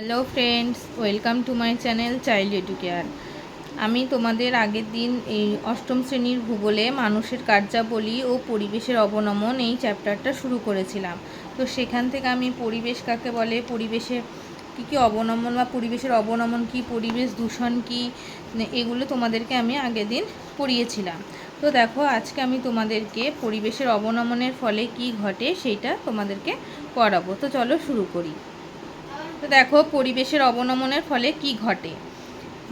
Hello friends welcome to my channel Child Educare আমি তোমাদের আগের দিন এই অষ্টম শ্রেণির ভূগোলে মানুষের কার্যাবলী ও পরিবেশের অবনমন এই চ্যাপ্টারটা শুরু করেছিলাম। তো সেখান থেকে আমি পরিবেশ কাকে বলে পরিবেশের কী কী অবনমন বা পরিবেশের অবনমন কী, পরিবেশ দূষণ কী এগুলো তোমাদেরকে আমি আগের দিন পড়িয়েছিলাম। তো দেখো, আজকে আমি তোমাদেরকে পরিবেশের অবনমনের ফলে কি ঘটে সেইটা তোমাদেরকে পড়াবো। তো চলো শুরু করি। তো দেখো, পরিবেশের অবনমনের ফলে কি ঘটে?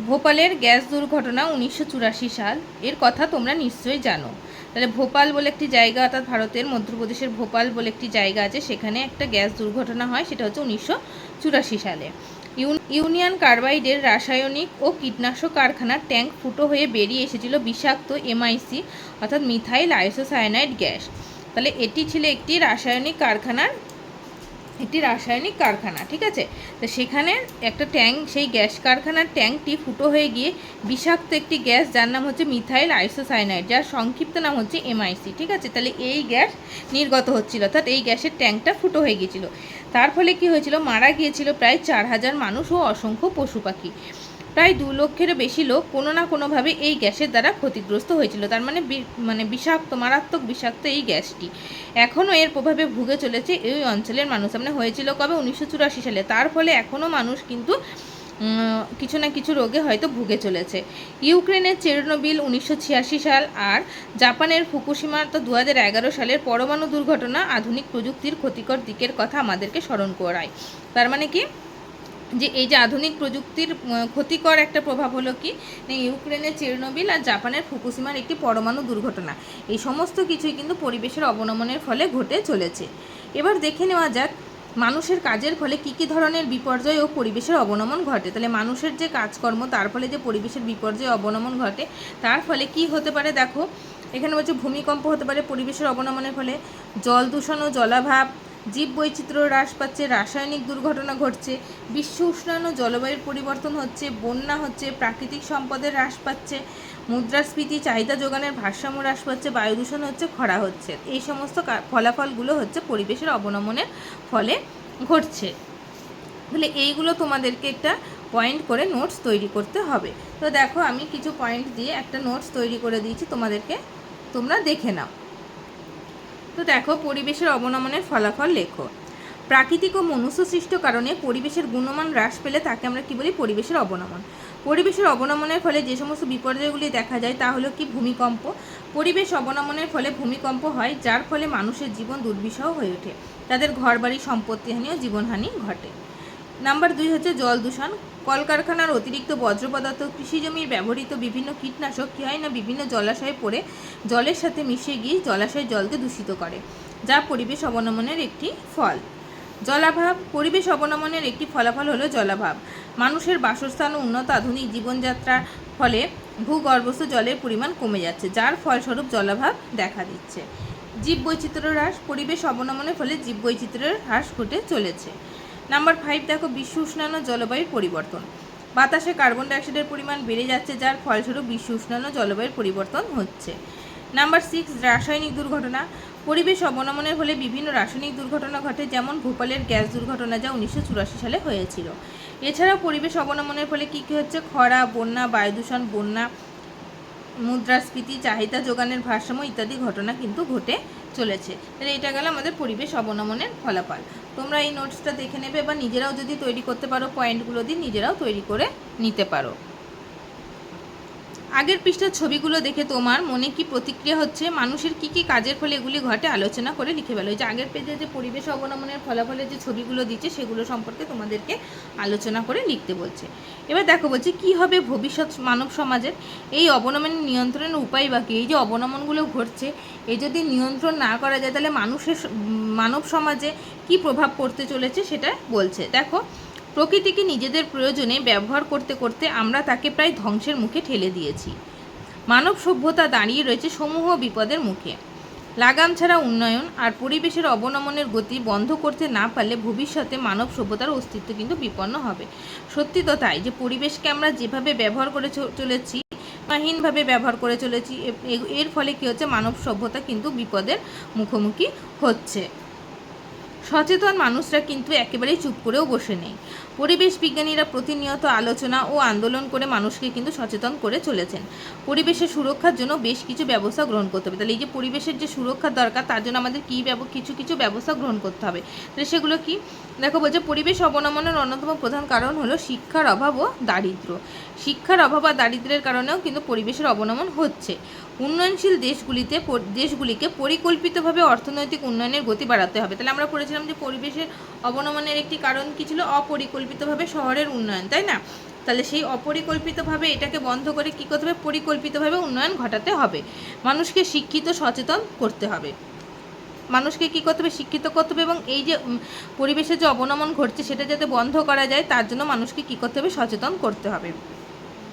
ভোপালের গ্যাস দুর্ঘটনা উনিশশো চুরাশি সাল। এর কথা তোমরা নিশ্চয়ই জানো। তাহলে ভোপাল বলে একটি জায়গা, অর্থাৎ ভারতের মধ্যপ্রদেশের ভোপাল বলে একটি জায়গা আছে, সেখানে একটা গ্যাস দুর্ঘটনা হয়, সেটা হচ্ছে উনিশশো চুরাশি সালে। ইউন- ইউনিয়ন কার্বাইডের রাসায়নিক ও কীটনাশক কারখানার ট্যাঙ্ক ফুটো হয়ে বেরিয়ে এসেছিল বিষাক্ত এমআইসি, অর্থাৎ মিথাইল আইসোসায়ানাইড গ্যাস। তাহলে এটি ছিল একটি রাসায়নিক কারখানার একটি রাসায়নিক কারখানা, ঠিক আছে? তো সেখানে একটা ট্যাঙ্ক সেই গ্যাস কারখানার ট্যাঙ্কটি ফুটো হয়ে গিয়ে বিষাক্ত একটি গ্যাস যার নাম হচ্ছে মিথাইল আইসোসাইনাইড, যার সংক্ষিপ্ত নাম হচ্ছে এমআইসি, ঠিক আছে? তাহলে এই গ্যাস নির্গত হচ্ছিল, অর্থাৎ এই গ্যাসের ট্যাঙ্কটা ফুটো হয়ে গিয়েছিল। তার ফলে কি হয়েছিল? মারা গিয়েছিল প্রায় চার হাজার মানুষ ও অসংখ্য পশু পাখি। প্রায় দু লক্ষেরও বেশি লোক কোনো না কোনোভাবে এই গ্যাসের দ্বারা ক্ষতিগ্রস্ত হয়েছিল। তার মানে মানে বিষাক্ত, মারাত্মক বিষাক্ত এই গ্যাসটি। এখনও এর প্রভাবে ভুগে চলেছে এই অঞ্চলের মানুষ। মানে হয়েছিল কবে? উনিশশো চুরাশি সালে। তার ফলে এখনও মানুষ কিন্তু কিছু না কিছু রোগে হয়তো ভুগে চলেছে। ইউক্রেনের চেরনোবিল উনিশশো ছিয়াশি সাল আর জাপানের ফুকুশিমা তো দু সালের পরমাণু দুর্ঘটনা আধুনিক প্রযুক্তির ক্ষতিকর দিকের কথা আমাদেরকে স্মরণ করায়। তার মানে কি? যে এই যে আধুনিক প্রযুক্তির ক্ষতিকর একটা প্রভাব হলো কি? ইউক্রেনের চেরনোবিল আর জাপানের ফুকুশিমার একটি পরমাণু দুর্ঘটনা। এই সমস্ত কিছুই কিন্তু পরিবেশের অবনমনের ফলে ঘটে চলেছে। এবার দেখে নেওয়া যাক, মানুষের কাজের ফলে কী কী ধরনের বিপর্যয় ও পরিবেশের অবনমন ঘটে? তাহলে মানুষের যে কাজকর্ম, তার ফলে যে পরিবেশের বিপর্যয় অবনমন ঘটে, তার ফলে কি হতে পারে? দেখো, এখানে বলছে ভূমিকম্প হতে পারে পরিবেশের অবনমনের ফলে। জল দূষণ ও জলাভাব জীব বৈচিত্র্য হ্রাস পাচ্ছে, রাসায়নিক দুর্ঘটনা ঘটছে, বিশ্ব উষ্ণায়ন জলবায়ুর পরিবর্তন হচ্ছে, বন্যা হচ্ছে, প্রাকৃতিক সম্পদের হ্রাস পাচ্ছে, মুদ্রাস্ফীতি, চাহিদা যোগানের ভারসাম্য হ্রাস পাচ্ছে, বায়ু দূষণ হচ্ছে, খরা হচ্ছে। এই সমস্ত ফলাফলগুলো হচ্ছে পরিবেশের অবনমনের ফলে ঘটছে। তাহলে এইগুলো তোমাদেরকে একটা পয়েন্ট করে নোটস তৈরি করতে হবে। তো দেখো, আমি কিছু পয়েন্ট দিয়ে একটা নোটস তৈরি করে দিয়েছি, তোমাদেরকে তোমরা দেখে নাও। দেখো পরিবেশের অবনমনের ফলাফল লেখো। প্রাকৃতিক ও মনুষ্য সৃষ্ট কারণে পরিবেশের গুণমান হ্রাস পেলে তাকে আমরা কি বলি? পরিবেশের অবনমন। পরিবেশের অবনমনের ফলে যে সমস্ত বিপর্যয়গুলি দেখা যায় তা হলো কি? ভূমিকম্প। পরিবেশ অবনমনের ফলে ভূমিকম্প হয়, যার ফলে মানুষের জীবন দুর্বিষহ হয়ে ওঠে। তাদের ঘরবাড়ি সম্পত্তিহানি ও জীবনহানি ঘটে। নাম্বার দুই হচ্ছে জল দূষণ। কলকারখানার অতিরিক্ত বজ্র পদার্থ কৃষি জমির ব্যবহৃত বিভিন্ন কীটনাশক কী হয় না বিভিন্ন জলাশয়ে পড়ে জলের সাথে মিশে গিয়ে জলাশয়ের জলকে দূষিত করে, যা পরিবেশ অবনমনের একটি ফল। জলাভাব, পরিবেশ অবনমনের একটি ফলাফল হলো জলাভাব। মানুষের বাসস্থান ও উন্নত আধুনিক জীবনযাত্রার ফলে ভূগর্ভস্থ জলের পরিমাণ কমে যাচ্ছে, যার ফলস্বরূপ জলাভাব দেখা দিচ্ছে। জীববৈচিত্র্য হ্রাস, পরিবেশ অবনমনের ফলে জীববৈচিত্র্যের হ্রাস ঘটে চলেছে। নাম্বার ফাইভ, দেখো বিশ্ব উষ্ণায়ন জলবায়ুর পরিবর্তন। বাতাসে কার্বন ডাইঅক্সাইডের পরিমাণ বেড়ে যাচ্ছে, যার ফলস্বরূপ বিশ্ব উষ্ণায়ন জলবায়ুর পরিবর্তন হচ্ছে। নাম্বার সিক্স, রাসায়নিক দুর্ঘটনা। পরিবেশ অবনমনের ফলে বিভিন্ন রাসায়নিক দুর্ঘটনা ঘটে, যেমন ভোপালের গ্যাস দুর্ঘটনা যা উনিশশো চুরাশি সালে হয়েছিল। এছাড়াও পরিবেশ অবনমনের ফলে কী কী হচ্ছে? খরা, বন্যা, বায়ু দূষণ, বন্যা, মুদ্রাস্ফীতি, চাহিদা যোগানের ভারসাম্য ইত্যাদি ঘটনা কিন্তু ঘটে চলেছে। তাহলে এটা গেল আমাদের পরিবেশ অবনমনের ফলাফল। তোমরা এই নোটসটা দেখে নেবে বা নিজেরাও যদি তৈরি করতে পারো পয়েন্টগুলো দিয়ে নিজেরাও তৈরি করে নিতে পারো। আগের পৃষ্ঠার ছবিগুলো দেখে তোমার মনে কি প্রতিক্রিয়া হচ্ছে? মানুষের কি কি কাজের ফলে এগুলি ঘটে? আলোচনা করে লিখে ফেলো। যে আগের পেজে যে পরিবেশ অবনমনের ফলাফলের যে ছবিগুলো দিচ্ছে, সেগুলো সম্পর্কে তোমাদেরকে আলোচনা করে লিখতে বলছে। এবার দেখো বলছে, কি হবে ভবিষ্যৎ মানব সমাজের? এই অবনমনের নিয়ন্ত্রণের উপায় বা কি? এই যে অবনমনগুলো ঘটছে, এই যদি নিয়ন্ত্রণ না করা যায়, তাহলে মানুষের মানব সমাজে কি প্রভাব পড়তে চলেছে সেটা বলছে। দেখো প্রকৃতিকে নিজেদের প্রয়োজনে ব্যবহার করতে করতে আমরা তাকে প্রায় ধ্বংসের মুখে ঠেলে দিয়েছি। মানব সভ্যতা দাঁড়িয়ে রয়েছে সমূহ বিপদের মুখে। লাগাম ছাড়া উন্নয়ন আর পরিবেশের অবনমনের গতি বন্ধ করতে না পারলে ভবিষ্যতে মানব সভ্যতার অস্তিত্ব কিন্তু বিপন্ন হবে। সত্যি তো তাই যে পরিবেশকে আমরা যেভাবে ব্যবহার করে চলেছি মাহীনভাবে ব্যবহার করে চলেছি এর ফলে কী হচ্ছে মানব সভ্যতা কিন্তু বিপদের মুখোমুখি হচ্ছে। সচেতন মানুষরা কিন্তু একেবারেই চুপ করেও বসে নেই। পরিবেশ বিজ্ঞানীরা প্রতিনিয়ত আলোচনা ও আন্দোলন করে মানুষকে কিন্তু সচেতন করে চলেছেন। পরিবেশের সুরক্ষার জন্য বেশ কিছু ব্যবস্থা গ্রহণ করতে হবে। তাহলে এই যে পরিবেশের যে সুরক্ষার দরকার, তার জন্য আমাদের কী কিছু কিছু ব্যবস্থা গ্রহণ করতে হবে? তাহলে সেগুলো কি? দেখো, বলছে পরিবেশ অবনমনের অন্যতম প্রধান কারণ হলো শিক্ষার অভাব ও দারিদ্র্য শিক্ষার অভাব আর দারিদ্র্যের কারণেও কিন্তু পরিবেশের অবনমন হচ্ছে। উন্নয়নশীল দেশগুলিতে দেশগুলিকে পরিকল্পিতভাবে অর্থনৈতিক উন্নয়নের গতি বাড়াতে হবে। তাহলে আমরা পড়েছিলাম যে পরিবেশের অবনমনের একটি কারণ কি ছিল? অপরিকল্পিতভাবে শহরের উন্নয়ন, তাই না? তাহলে সেই অপরিকল্পিতভাবে এটাকে বন্ধ করে কী করতে হবে? পরিকল্পিতভাবে উন্নয়ন ঘটাতে হবে। মানুষকে শিক্ষিত, সচেতন করতে হবে। মানুষকে কী করতে হবে? শিক্ষিত করতে হবে এবং এই যে পরিবেশে যে অবনমন ঘটছে, সেটা যাতে বন্ধ করা যায়, তার জন্য মানুষকে কী করতে হবে? সচেতন করতে হবে।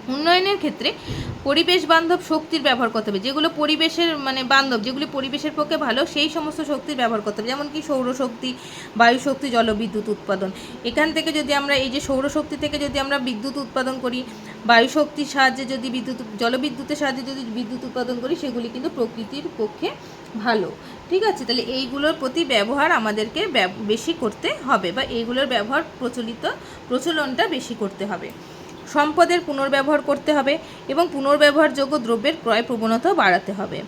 উন্নয়নের ক্ষেত্রে পরিবেশ বান্ধব শক্তির ব্যবহার করতে হবে। যেগুলো পরিবেশের মানে বান্ধব, যেগুলি পরিবেশের পক্ষে ভালো, সেই সমস্ত শক্তির ব্যবহার করতে হবে। যেমন কি সৌরশক্তি, বায়ুশক্তি, জলবিদ্যুৎ উৎপাদন। এখান থেকে যদি আমরা, এই যে সৌরশক্তি থেকে যদি আমরা বিদ্যুৎ উৎপাদন করি, বায়ুশক্তির সাহায্যে যদি বিদ্যুৎ, জলবিদ্যুতের সাহায্যে যদি বিদ্যুৎ উৎপাদন করি, সেগুলি কিন্তু প্রকৃতির পক্ষে ভালো। ঠিক আছে? তাহলে এইগুলোর প্রতি ব্যবহার আমাদেরকে বেশি করতে হবে বা এইগুলোর ব্যবহার প্রচলিত, প্রচলনটা বেশি করতে হবে। সম্পদের পুনর্ব্যবহার করতে হবে এবং পুনর্ব্যবহারযোগ্য দ্রব্যের ক্রয় প্রবণতা বাড়াতে হবে।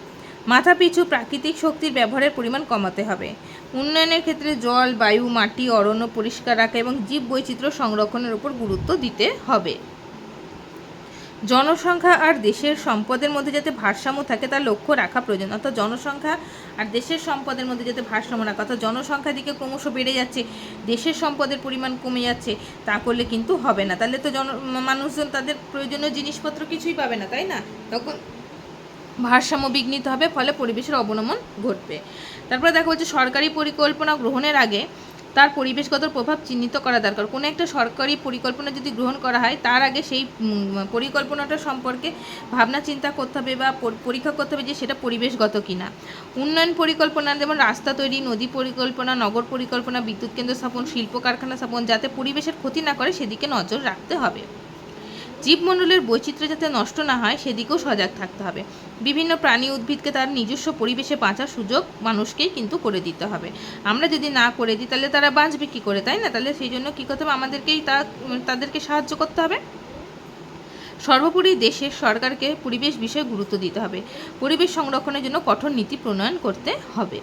মাথাপিছু প্রাকৃতিক শক্তির ব্যবহারের পরিমাণ কমাতে হবে। উন্নয়নের ক্ষেত্রে জল, বায়ু, মাটি, অরণ্য পরিষ্কার রাখা এবং জীব বৈচিত্র্য সংরক্ষণের উপর গুরুত্ব দিতে হবে। জনসংখ্যা আর দেশের সম্পদের মধ্যে যাতে ভারসাম্য থাকে তার লক্ষ্য রাখা প্রয়োজন। অর্থাৎ জনসংখ্যা আর দেশের সম্পদের মধ্যে যাতে ভারসাম্য রাখা, অর্থাৎ জনসংখ্যার দিকে ক্রমশ বেড়ে যাচ্ছে, দেশের সম্পদের পরিমাণ কমে যাচ্ছে, তা করলে কিন্তু হবে না। তাহলে তো জন মানুষজন তাদের প্রয়োজনীয় জিনিসপত্র কিছুই পাবে না, তাই না? তখন ভারসাম্য বিঘ্নিত হবে, ফলে পরিবেশের অবনমন ঘটবে। তারপরে দেখা হচ্ছে সরকারি পরিকল্পনা গ্রহণের আগে তার পরিবেশগত প্রভাব চিহ্নিত করা দরকার। কোনো একটা সরকারি পরিকল্পনা যদি গ্রহণ করা হয়, তার আগে সেই পরিকল্পনাটা সম্পর্কে ভাবনা চিন্তা করতে হবে বা পরীক্ষা করতে হবে যে সেটা পরিবেশগত কিনা। উন্নয়ন পরিকল্পনা, যেমন রাস্তা তৈরি, নদী পরিকল্পনা, নগর পরিকল্পনা, বিদ্যুৎ কেন্দ্র স্থাপন, শিল্প কারখানা স্থাপন, যাতে পরিবেশের ক্ষতি না করে সেদিকে নজর রাখতে হবে। জীবমণ্ডলের বৈচিত্র্য যাতে নষ্ট না হয়, সেদিকেও সজাগ থাকতে হবে। বিভিন্ন প্রাণী উদ্ভিদকে তার নিজস্ব পরিবেশে বাঁচার সুযোগ মানুষকেই কিন্তু করে দিতে হবে। আমরা যদি না করে দিই, তাহলে তারা বাঁচবে কী করে, তাই না? তাহলে সেই জন্য কী করতে হবে? আমাদেরকেই তা, তাদেরকে সাহায্য করতে হবে। সর্বোপরি দেশের সরকারকে পরিবেশ বিষয়ে গুরুত্ব দিতে হবে। পরিবেশ সংরক্ষণের জন্য কঠোর নীতি প্রণয়ন করতে হবে।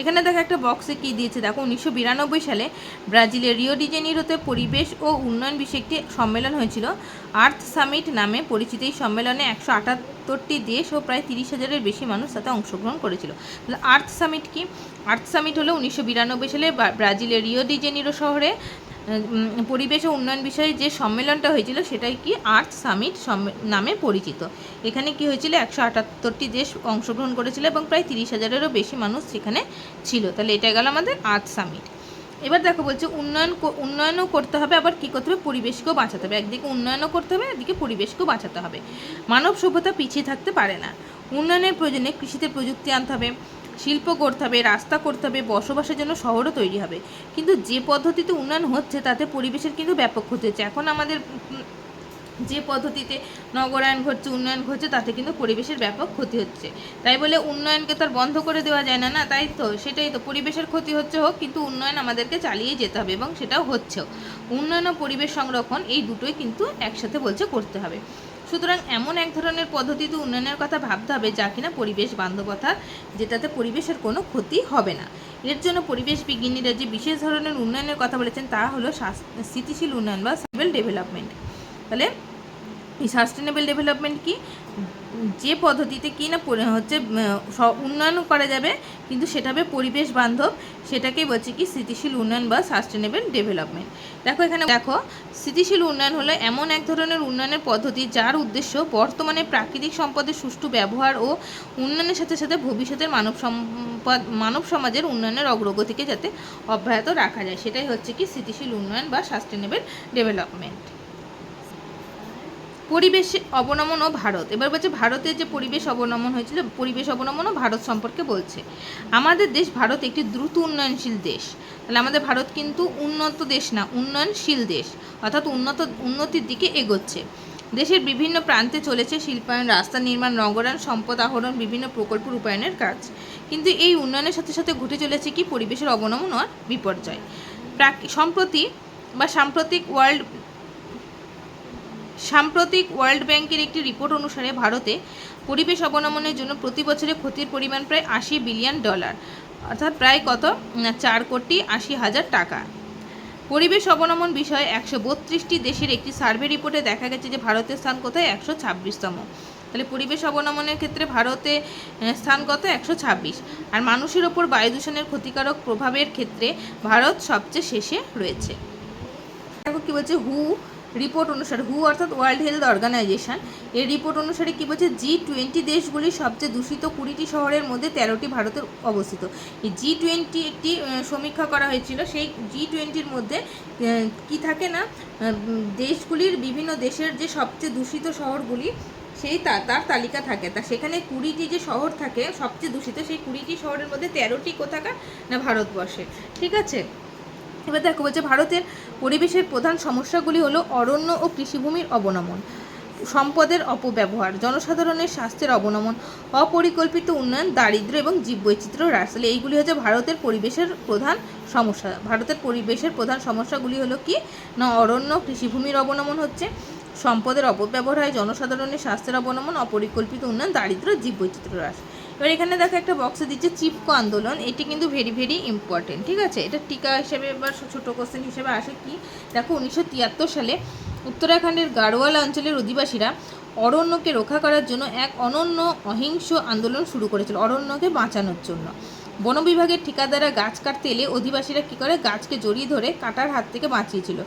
এখানে দেখো একটা বক্সে কী দিয়েছে? দেখো, উনিশশো বিরানব্বই সালে ব্রাজিলের রিও ডিজেনিরোতে পরিবেশ ও উন্নয়ন বিষয়ে একটি সম্মেলন হয়েছিল। আর্থ সামিট নামে পরিচিত এই সম্মেলনে একশো আটাত্তরটি দেশ ও প্রায় তিরিশ হাজারের বেশি মানুষ তাতে অংশগ্রহণ করেছিল। তাহলে আর্থ সামিট কি? আর্থ সামিট হলো উনিশশো বিরানব্বই সালে ব্রাজিলের রিও ডিজেনিরো শহরে পরিবেশ ও উন্নয়ন বিষয়ে যে সম্মেলনটা হয়েছিল সেটাই কি আর্থ সামিট নামে পরিচিত। এখানে কি হয়েছিল? একশো আটাত্তরটি দেশ অংশগ্রহণ করেছিল এবং প্রায় তিরিশ হাজারেরও বেশি মানুষ সেখানে ছিল। তাহলে এটা গেল আমাদের আর্থ সামিট। এবার দেখো বলছে উন্নয়ন উন্নয়নও করতে হবে, আবার কী করতে হবে? পরিবেশকেও বাঁচাতে হবে। একদিকে উন্নয়নও করতে হবে, একদিকে পরিবেশকেও বাঁচাতে হবে। মানব সভ্যতা পিছিয়ে থাকতে পারে না। উন্নয়নের প্রয়োজনে কৃষিতে প্রযুক্তি আনতে হবে। শিল্প করতে হবে, রাস্তা করতে হবে, বসবাসের জন্য শহরও তৈরি হবে। কিন্তু যে পদ্ধতিতে উন্নয়ন হচ্ছে, তাতে পরিবেশের কিন্তু ব্যাপক ক্ষতি হচ্ছে। এখন আমাদের যে পদ্ধতিতে নগরায়ন ঘটছে, উন্নয়ন ঘটছে, তাতে কিন্তু পরিবেশের ব্যাপক ক্ষতি হচ্ছে। তাই বলে উন্নয়নকে তো আর বন্ধ করে দেওয়া যায় না না? তাই তো? সেটাই তো। পরিবেশের ক্ষতি হচ্ছে হোক, কিন্তু উন্নয়ন আমাদেরকে চালিয়ে যেতে হবে এবং সেটাও হচ্ছেও। উন্নয়ন ও পরিবেশ সংরক্ষণ এই দুটোই কিন্তু একসাথে বলছে করতে হবে। সুতরাং এমন এক ধরনের পদ্ধতিতে উন্নয়নের কথা ভাবতে হবে যা কিনা পরিবেশ বান্ধবতা, যেটাতে পরিবেশের কোনো ক্ষতি হবে না। এর জন্য পরিবেশ বিজ্ঞানীরা যে বিশেষ ধরনের উন্নয়নের কথা বলেছেন তা হলো স্থিতিশীল উন্নয়ন বা সিভিল ডেভেলপমেন্ট তাহলে সাস্টেনেবল ডেভেলপমেন্ট কি? যে পদ্ধতিতে কি না হচ্ছে উন্নয়ন করা যাবে, কিন্তু সেটা হবে পরিবেশ বান্ধব, সেটাকেই বলছে কি স্থিতিশীল উন্নয়ন বা সাস্টেনেবল ডেভেলপমেন্ট দেখো এখানে দেখো, স্থিতিশীল উন্নয়ন হলো এমন এক ধরনের উন্নয়নের পদ্ধতি যার উদ্দেশ্য বর্তমানে প্রাকৃতিক সম্পদের সুষ্ঠু ব্যবহার ও উন্নয়নের সাথে সাথে ভবিষ্যতের মানব সম্পদ, মানব সমাজের উন্নয়নের অগ্রগতিকে যাতে অব্যাহত রাখা যায়। সেটাই হচ্ছে কি স্থিতিশীল উন্নয়ন বা সাস্টেনেবল ডেভেলপমেন্ট পরিবেশ অবনমন ও ভারত। এবার বলছে ভারতের যে পরিবেশ অবনমন হয়েছিল, পরিবেশ অবনমন ও ভারত সম্পর্কে বলছে। আমাদের দেশ ভারত একটি দ্রুত উন্নয়নশীল দেশ। তাহলে আমাদের ভারত কিন্তু উন্নত দেশ না, উন্নয়নশীল দেশ। অর্থাৎ উন্নত, উন্নতির দিকে এগোচ্ছে। দেশের বিভিন্ন প্রান্তে চলেছে শিল্পায়ন, রাস্তা নির্মাণ নগরায়ণ সম্পদ আহরণ, বিভিন্ন প্রকল্প রূপায়ণের কাজ। কিন্তু এই উন্নয়নের সাথে সাথে ঘটে চলেছে কি? পরিবেশের অবনমন আর বিপর্যয়। সম্প্রতি বা সাম্প্রতিক ওয়ার্ল্ড সাম্প্রতিক ওয়ার্ল্ড ব্যাংকের একটি রিপোর্ট অনুসারে ভারতে পরিবেশ অবনমনের জন্য প্রতি বছরে ক্ষতির পরিমাণ প্রায় আশি বিলিয়ন ডলার, অর্থাৎ প্রায় কত? চার কোটি আশি হাজার টাকা। পরিবেশ অবনমন বিষয়ে একশো বত্রিশটি দেশের একটি সার্ভে রিপোর্টে দেখা গেছে যে ভারতের স্থান কোথায়? একশো ছাব্বিশতম। তাহলে পরিবেশ অবনমনের ক্ষেত্রে ভারতে স্থান কত? একশো ছাব্বিশ। আর মানুষের ওপর বায়ু দূষণের ক্ষতিকারক প্রভাবের ক্ষেত্রে ভারত সবচেয়ে শেষে রয়েছে। দেখো কি বলছে? হু রিপোর্ট অনুসারে, হু অর্থাৎ ওয়ার্ল্ড হেলথ অর্গানাইজেশন, এর রিপোর্ট অনুসারে কি বলছে জি টোয়েন্টি দেশগুলির সবচেয়ে দূষিত কুড়িটি শহরের মধ্যে তেরোটি ভারতের অবস্থিত। এই জি টোয়েন্টি একটি সমীক্ষা করা হয়েছিল, সেই জি টোয়েন্টির মধ্যে কি থাকে না দেশগুলির বিভিন্ন দেশের যে সবচেয়ে দূষিত শহরগুলি, সেই তা- তার তালিকা থাকে। তা সেখানে কুড়িটি যে শহর থাকে, সবচেয়ে দূষিত, সেই কুড়িটি শহরের মধ্যে তেরোটি কোথাকার, না ভারতবর্ষে ঠিক আছে? এবার দেখো, বলছে ভারতের পরিবেশের প্রধান সমস্যাগুলি হলো অরণ্য ও কৃষিভূমির অবনমন, সম্পদের অপব্যবহার, জনসাধারণের স্বাস্থ্যের অবনমন, অপরিকল্পিত উন্নয়ন, দারিদ্র্য এবং জীববৈচিত্র্য হ্রাস। তাহলে এইগুলি হচ্ছে ভারতের পরিবেশের প্রধান সমস্যা। ভারতের পরিবেশের প্রধান সমস্যাগুলি হলো কি? না, অরণ্য কৃষিভূমির অবনমন হচ্ছে, সম্পদের অপব্যবহার হয়, জনসাধারণের স্বাস্থ্যের অবনমন, অপরিকল্পিত উন্নয়ন, দারিদ্র্য, জীববৈচিত্র্য হ্রাস। এবার এখানে দেখো একটা বক্সে দিচ্ছে চিপকো আন্দোলন। এটি কিন্তু ভেরি ভেরি ইম্পর্টেন্ট ঠিক আছে? এটা টিকা হিসেবে বা ছোটো কোশ্চেন হিসেবে আসে কি? দেখো, উনিশশো তিয়াত্তর সালে উত্তরাখণ্ডের গাড়োয়াল অঞ্চলের অধিবাসীরা অরণ্যকে রক্ষা করার জন্য এক অনন্য অহিংস আন্দোলন শুরু করেছিল, অরণ্যকে বাঁচানোর জন্য। বন বিভাগের ঠিকাদারা গাছ কাটতে এলে অধিবাসীরা কী করে? গাছকে জড়িয়ে ধরে কাটার হাত থেকে বাঁচিয়েছিল।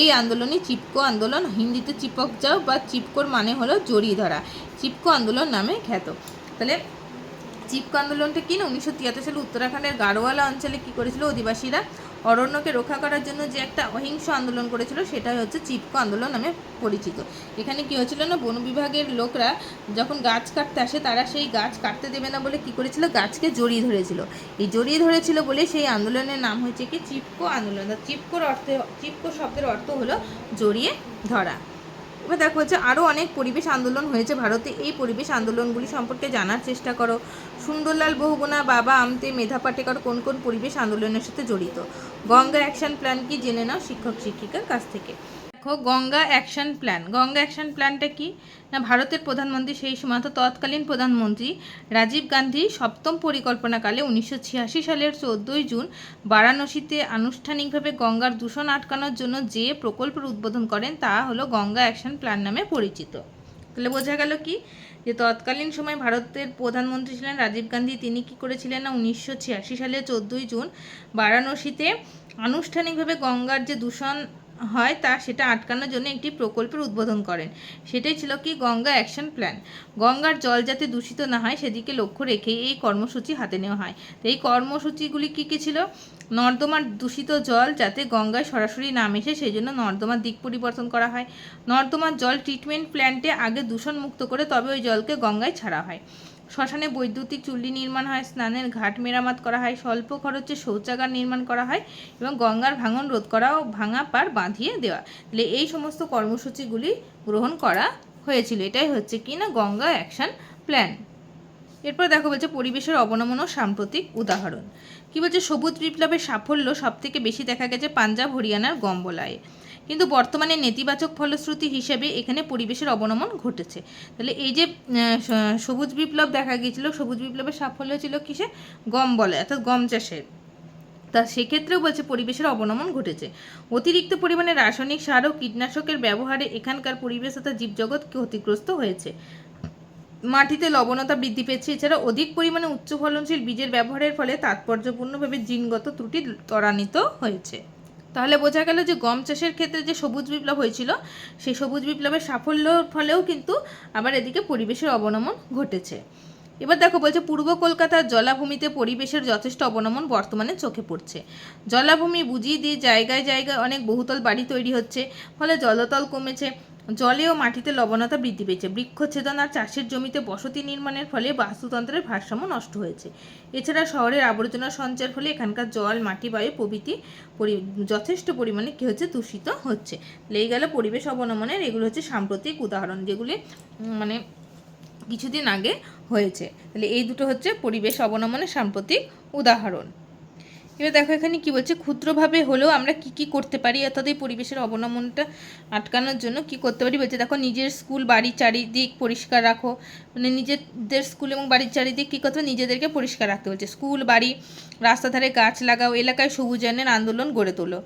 এই আন্দোলনই চিপকো আন্দোলন, হিন্দিতে চিপক যাও বা চিপকোর মানে হলো জড়িয়ে ধরা, চিপকো আন্দোলন নামে খ্যাত। তাহলে চিপকো আন্দোলনটা কি না? উনিশশো তিয়াত্তর সালে উত্তরাখণ্ডের গাড়োয়ালা অঞ্চলে কী করেছিল অধিবাসীরা? অরণ্যকে রক্ষা করার জন্য যে একটা অহিংস আন্দোলন করেছিল, সেটাই হচ্ছে চিপকো আন্দোলন নামে পরিচিত। এখানে কি হয়েছিল না? বন বিভাগের লোকরা যখন গাছ কাটতে আসে, তারা সেই গাছ কাটতে দেবে না বলে কি করেছিল? গাছকে জড়িয়ে ধরেছিল। এই জড়িয়ে ধরেছিল বলে সেই আন্দোলনের নাম হয়েছে কি? চিপকো আন্দোলন। চিপকোর অর্থে, চিপকো শব্দের অর্থ হলো জড়িয়ে ধরা। এবার দেখো হচ্ছে আরও অনেক পরিবেশ আন্দোলন হয়েছে ভারতে। এই পরিবেশ আন্দোলনগুলি সম্পর্কে জানার চেষ্টা করো। সুন্দরলাল বহুগুণা বাবা আমতে মেধা পাটেকর কোন কোন পরিবেশ আন্দোলনের সাথে জড়িত? গঙ্গা অ্যাকশন প্ল্যান কি জেনে নাও শিক্ষক শিক্ষিকার কাছ থেকে। দেখো, Ganga action plan Ganga action প্ল্যানটা কি? না, ভারতের প্রধানমন্ত্রী সেই সময় তো তৎকালীন প্রধানমন্ত্রী রাজীব গান্ধী সপ্তম পরিকল্পনাকালে উনিশশো ছিয়াশি সালের চোদ্দোই জুন বারাণসীতে আনুষ্ঠানিকভাবে গঙ্গার দূষণ আটকানোর জন্য যে প্রকল্পের উদ্বোধন করেন, তা হলো গঙ্গা অ্যাকশন প্ল্যান নামে পরিচিত। তাহলে বোঝা গেল কি? যে তৎকালীন সময় ভারতের প্রধানমন্ত্রী ছিলেন রাজীব গান্ধী, তিনি কি করেছিলেন না, উনিশশো ছিয়াশি সালে চোদ্দোই জুন বারাণসীতে আনুষ্ঠানিকভাবে গঙ্গার যে দূষণ হয় তা সেটা আটকানোর জন্য একটি প্রকল্পের উদ্বোধন করেন। সেটাই ছিল কি গঙ্গা অ্যাকশন প্ল্যান। গঙ্গার জল যাতে দূষিত না হয়, সেদিকে লক্ষ্য রেখেই এই কর্মসূচি হাতে নেওয়া হয়। তো এই কর্মসূচিগুলি কী কী ছিল? নর্দমার দূষিত জল যাতে গঙ্গায় সরাসরি না মেশে, সেই জন্য নর্দমার দিক পরিবর্তন করা হয়। নর্দমার জল ট্রিটমেন্ট প্ল্যান্টে আগে দূষণমুক্ত করে তবে ওই জলকে গঙ্গায় ছাড়া হয়। শ্মশানে বৈদ্যুতিক চুল্লি নির্মাণ হয়, স্নানের ঘাট মেরামত করা হয়, স্বল্প খরচে শৌচাগার নির্মাণ করা হয় এবং গঙ্গার ভাঙন রোধ করা ও ভাঙা পার বাঁধিয়ে দেওয়া। তাহলে এই সমস্ত কর্মসূচিগুলি গ্রহণ করা হয়েছিল। এটাই হচ্ছে কি না গঙ্গা অ্যাকশন প্ল্যান। এরপর দেখো বলছে পরিবেশের অবনমন ও সাম্প্রতিক উদাহরণ। কি বলছে সবুজ বিপ্লবের সাফল্য সবথেকে বেশি দেখা গেছে পাঞ্জাব, হরিয়ানার গম্বলায়। কিন্তু বর্তমানে নেতিবাচক ফলশ্রুতি হিসেবে এখানে পরিবেশের অবনমন ঘটেছে। তাহলে এই যে সবুজ বিপ্লব দেখা গিয়েছিল, সবুজ বিপ্লবের সাফল্য ছিল কিসে? গম বলে, অর্থাৎ গম চাষের। তা সেক্ষেত্রেও বলছে পরিবেশের অবনমন ঘটেছে। অতিরিক্ত পরিমাণে রাসায়নিক সার ও কীটনাশকের ব্যবহারে এখানকার পরিবেশ তথা জীবজগৎ ক্ষতিগ্রস্ত হয়েছে। মাটিতে লবণতা বৃদ্ধি পেয়েছে, এছাড়া অধিক পরিমাণে উচ্চ ফলনশীল বীজের ব্যবহারের ফলে তাৎপর্যপূর্ণভাবে জিনগত ত্রুটি ত্বরান্বিত হয়েছে। তাহলে বোঝা গেল যে গম চাষের ক্ষেত্রে যে সবুজ বিপ্লব হয়েছিল, সেই সবুজ বিপ্লবের সাফল্যর ফলেও কিন্তু আবার এদিকে পরিবেশের অবনমন ঘটেছে। এবার দেখো বলছে, পূর্ব কলকাতার জলাভূমিতে পরিবেশের যথেষ্ট অবনমন বর্তমানে চোখে পড়ছে। জলাভূমি বুঝিয়ে দিয়ে জায়গায় জায়গায় অনেক বহুতল বাড়ি তৈরি হচ্ছে, ফলে জলতল কমেছে জলে ও মাটিতে লবণতা বৃদ্ধি পেয়েছে। বৃক্ষচ্ছেদন আর চাষের জমিতে বসতি নির্মাণের ফলে বাস্তুতন্ত্রের ভারসাম্য নষ্ট হয়েছে। এছাড়া শহরের আবর্জনা সঞ্চয়ের ফলে এখানকার জল, মাটি, বায়ু, প্রভৃতি পরি, যথেষ্ট পরিমাণে কী হচ্ছে? দূষিত হচ্ছে। লেগে গেল পরিবেশ অবনমনের, এগুলো হচ্ছে সাম্প্রতিক উদাহরণ যেগুলি মানে কিছুদিন আগে হয়েছে। তাহলে এই দুটো হচ্ছে পরিবেশ অবনমনের সাম্প্রতিক উদাহরণ। এবার দেখো এখানে কি বলছে, ক্ষুদ্রভাবে হলেও আমরা কি কি করতে পারি, অর্থাৎ এই পরিবেশের অবনমনটা আটকানোর জন্য কি করতে পারি বলছে। দেখো নিজের স্কুল, বাড়ির চারিদিক পরিষ্কার রাখো মানে নিজেদের স্কুল এবং বাড়ির চারিদিক কী করতে নিজেদেরকে পরিষ্কার রাখতে বলছে। স্কুল, বাড়ি রাস্তা ধারে গাছ লাগাও, এলাকায় সবুজায়নের আন্দোলন গড়ে তোলো।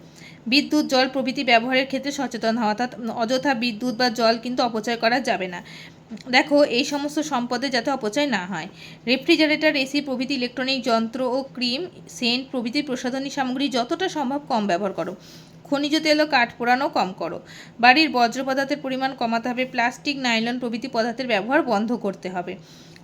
বিদ্যুৎ, জল প্রভৃতি ব্যবহারের ক্ষেত্রে সচেতন হওয়া, অর্থাৎ অযথা বিদ্যুৎ বা জল কিন্তু অপচয় করা যাবে না। দেখো, এই সমস্ত সম্পদে যাতে অপচয় না হয়। রেফ্রিজারেটর, এসি, প্রভৃতি ইলেকট্রনিক যন্ত্র ও ক্রিম, সেন্ট, প্রভৃতি প্রসাধনী সামগ্রী যতটা সম্ভব কম ব্যবহার করো। খনিজ তেল ও কাঠ পোড়ানো কম করো। বাড়ির বর্জ্য পদার্থের পরিমাণ কমাতে হবে। প্লাস্টিক, নাইলন প্রভৃতি পদার্থের ব্যবহার বন্ধ করতে হবে।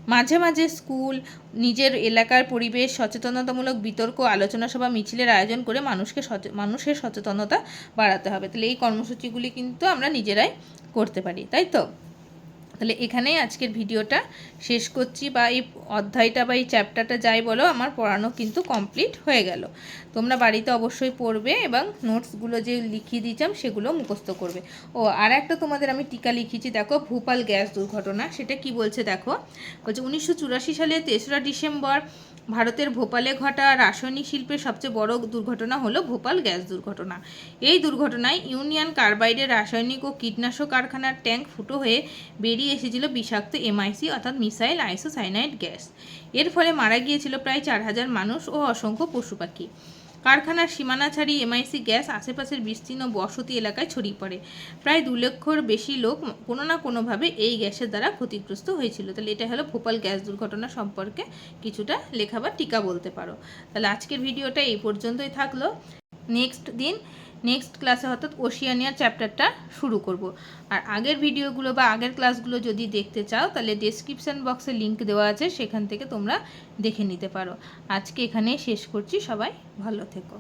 মাঝে মাঝে স্কুল, নিজের এলাকার পরিবেশ, সচেতনতামূলক বিতর্ক, আলোচনা সভা, মিছিলের আয়োজন করে মানুষকে মানুষের সচেতনতা বাড়াতে হবে। তাহলে এই কর্মসূচিগুলি কিন্তু আমরা নিজেরাই করতে পারি, তাই তো? তাহলে এখানেই আজকের ভিডিওটা শেষ করছি বা এই অধ্যায়টা বা এই চ্যাপ্টারটা যাই বলো, আমার পড়ানো কিন্তু কমপ্লিট হয়ে গেল। তোমরা বাড়িতে অবশ্যই পড়বে এবং নোটসগুলো যে লিখিয়ে দিয়েছিলাম সেগুলো মুখস্থ করবে। ও আর একটা তোমাদের আমি টিকা লিখেছি, দেখো, ভোপাল গ্যাস দুর্ঘটনা, সেটা কি বলছে দেখো? বলছে, উনিশশো চুরাশি সালে তেসরা ডিসেম্বর ভারতের ভোপালে ঘটা রাসায়নিক শিল্পের সবচেয়ে বড় দুর্ঘটনা হলো ভোপাল গ্যাস দুর্ঘটনা। এই দুর্ঘটনায় ইউনিয়ন কার্বাইডের রাসায়নিক ও কীটনাশক কারখানার ট্যাঙ্ক ফুটো হয়ে বেরিয়ে এসেছিল বিষাক্ত এমআইসি অর্থাৎ মিসাইল আইসোসাইনাইড গ্যাস। এর ফলে মারা গিয়েছিল প্রায় চার হাজার মানুষ ও অসংখ্য পশু পাখি। কারখানার সীমানা ছাড়িয়ে এমআইসি গ্যাস আশেপাশের বিস্তীর্ণ বসতি এলাকায় ছড়িয়ে পড়ে। প্রায় দু লক্ষর বেশি লোক কোনো না কোনোভাবে এই গ্যাসের দ্বারা ক্ষতিগ্রস্ত হয়েছিল। তাহলে এটা হলো ভোপাল গ্যাস দুর্ঘটনা সম্পর্কে কিছুটা লেখা বা টিকা বলতে পারো। তাহলে আজকের ভিডিওটা এই পর্যন্তই থাকল। নেক্সট দিন নেক্সট ক্লাসে অর্থাৎ ওশিয়ানিয়ার চ্যাপ্টারটা শুরু করব। আর আগের ভিডিওগুলো বা আগের ক্লাসগুলো যদি দেখতে চাও, তাহলে ডেসক্রিপশান বক্সে লিঙ্ক দেওয়া আছে, সেখান থেকে তোমরা দেখে নিতে পারো। আজকে এখানে শেষ করছি, সবাই ভালো থেকো।